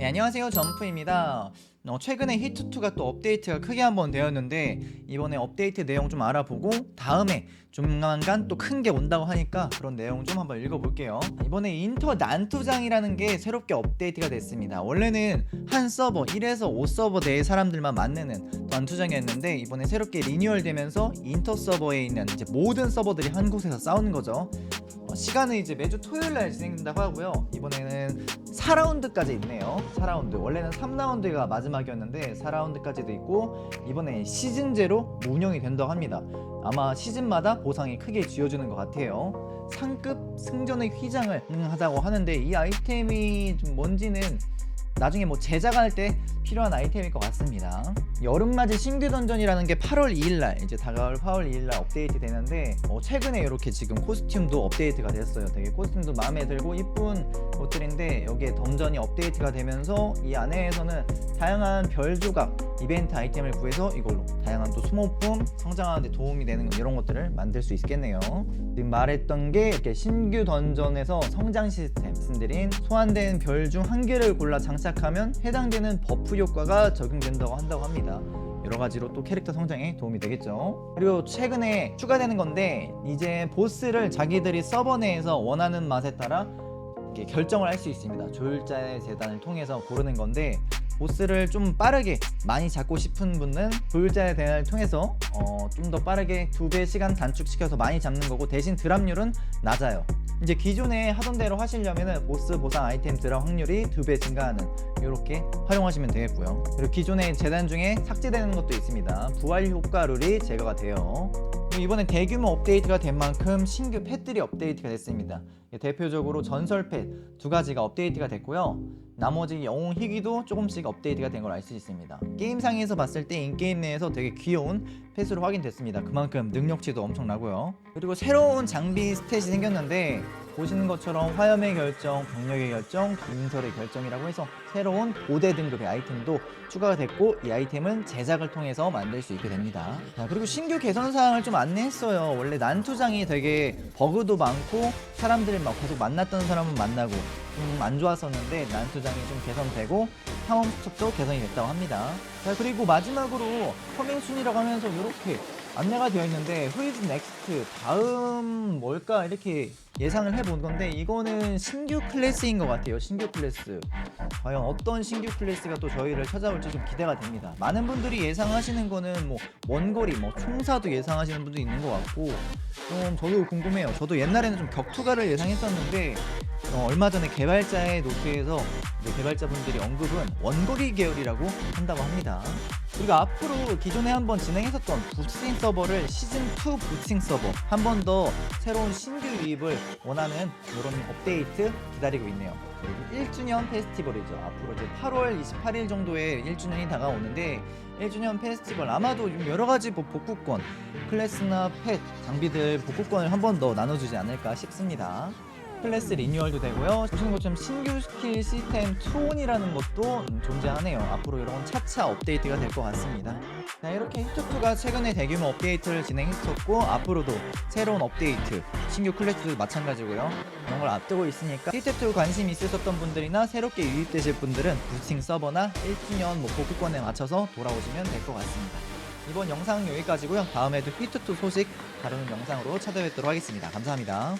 네, 안녕하세요. 점프입니다. 어, 최근에 히트2가 또 업데이트가 크게 한번 되었는데 이번에 업데이트 내용 좀 알아보고 다음에 조만간 또 큰 게 온다고 하니까 그런 내용 좀 한번 읽어볼게요. 이번에 인터 난투장이라는 게 새롭게 업데이트가 됐습니다. 원래는 한 서버 1에서 5 서버 내의 사람들만 만드는 난투장이었는데 이번에 새롭게 리뉴얼되면서 인터 서버에 있는 이제 모든 서버들이 한 곳에서 싸우는 거죠. 어, 시간은 이제 매주 토요일 날 진행된다고 하고요. 이번에는 4라운드까지 있네요. 4라운드. 원래는 3라운드가 마지막이었는데 4라운드까지도 있고 이번에 시즌제로 운영이 된다고 합니다. 아마 시즌마다 보상이 크게 쥐어주는 것 같아요. 상급 승전의 휘장을 하자고 하는데 이 아이템이 좀 뭔지는 나중에 뭐 제작할 때 필요한 아이템일 것 같습니다. 여름맞이 신규 던전이라는 게 8월 2일날 이제 다가올 8월 2일날 업데이트 되는데 어, 최근에 이렇게 지금 코스튬도 업데이트가 됐어요. 되게 코스튬도 마음에 들고 이쁜 옷들인데 여기에 던전이 업데이트가 되면서 이 안에서는 다양한 별 조각 이벤트 아이템을 구해서 이걸로 다양한 또 소모품 성장하는 데 도움이 되는 이런 것들을 만들 수 있겠네요. 지금 말했던 게 이렇게 신규 던전에서 성장 시스템 말씀드린 소환된 별 중 한 개를 골라 장착하면 해당되는 버프 효과가 적용된다고 한다고 합니다. 여러 가지로 또 캐릭터 성장에 도움이 되겠죠. 그리고 최근에 추가되는 건데 이제 보스를 자기들이 서버 내에서 원하는 맛에 따라 결정을 할 수 있습니다. 조율자의 재단을 통해서 고르는 건데 보스를 좀 빠르게 많이 잡고 싶은 분은 조율자의 대단을 통해서 어, 좀 더 빠르게 두 배 시간 단축시켜서 많이 잡는 거고 대신 드랍률은 낮아요. 이제 기존에 하던 대로 하시려면은 보스 보상 아이템 드랍 확률이 두 배 증가하는 이렇게 활용하시면 되겠고요. 그리고 기존의 재단 중에 삭제되는 것도 있습니다. 부활 효과 룰이 제거가 돼요. 이번에 대규모 업데이트가 된 만큼 신규 펫들이 업데이트가 됐습니다. 대표적으로 전설 펫두 가지가 업데이트가 됐고요. 나머지 영웅 희귀도 조금씩 업데이트가 된 걸 알 수 있습니다. 게임상에서 봤을 때 인게임 내에서 되게 귀여운 펫으로 확인됐습니다. 그만큼 능력치도 엄청나고요. 그리고 새로운 장비 스탯이 생겼는데 보시는 것처럼 화염의 결정, 병력의 결정, 김설의 결정이라고 해서 새로운 5대 등급의 아이템도 추가가 됐고 이 아이템은 제작을 통해서 만들 수 있게 됩니다. 자, 그리고 신규 개선 사항을 좀 안내했어요. 원래 난투장이 되게 버그도 많고 사람들을 막 계속 만났던 사람은 만나고 좀 안 좋았었는데 난투장이 좀 개선되고 탐험 수첩도 개선이 됐다고 합니다. 자 그리고 마지막으로 커밍 순이라고 하면서 이렇게 안내가 되어 있는데 후이즈 넥스트 다음 뭘까 이렇게 예상을 해본 건데 이거는 신규 클래스인 것 같아요. 신규 클래스. 과연 어떤 신규 클래스가 또 저희를 찾아올지 좀 기대가 됩니다. 많은 분들이 예상하시는 거는 뭐 원거리, 뭐 총사도 예상하시는 분도 있는 것 같고 좀 저도 궁금해요. 저도 옛날에는 좀 격투가를 예상했었는데 어, 얼마 전에 개발자의 노트에서 개발자분들이 언급은 원거리 계열이라고 한다고 합니다. 그리고 앞으로 기존에 한번 진행했었던 부스팅 서버를 시즌 2 부스팅 서버 한 번 더 새로운 신규 유입을 원하는 이런 업데이트 기다리고 있네요. 그리고 1주년 페스티벌이죠. 앞으로 이제 8월 28일 정도에 1주년이 다가오는데 1주년 페스티벌 아마도 좀 여러 가지 뭐 복구권, 클래스나 펫, 장비들 복구권을 한 번 더 나눠주지 않을까 싶습니다. 클래스 리뉴얼도 되고요. 보시는 것처럼 신규 스킬 시스템 투온이라는 것도 음, 존재하네요. 앞으로 이런 차차 업데이트가 될 것 같습니다. 자, 이렇게 히트2가 최근에 대규모 업데이트를 진행했었고 앞으로도 새로운 업데이트, 신규 클래스도 마찬가지고요. 이런 걸 앞두고 있으니까 히트2 관심 있으셨던 분들이나 새롭게 유입되실 분들은 부스팅 서버나 1주년 뭐 복구권에 맞춰서 돌아오시면 될 것 같습니다. 이번 영상은 여기까지고요. 다음에도 히트2 소식 다루는 영상으로 찾아뵙도록 하겠습니다. 감사합니다.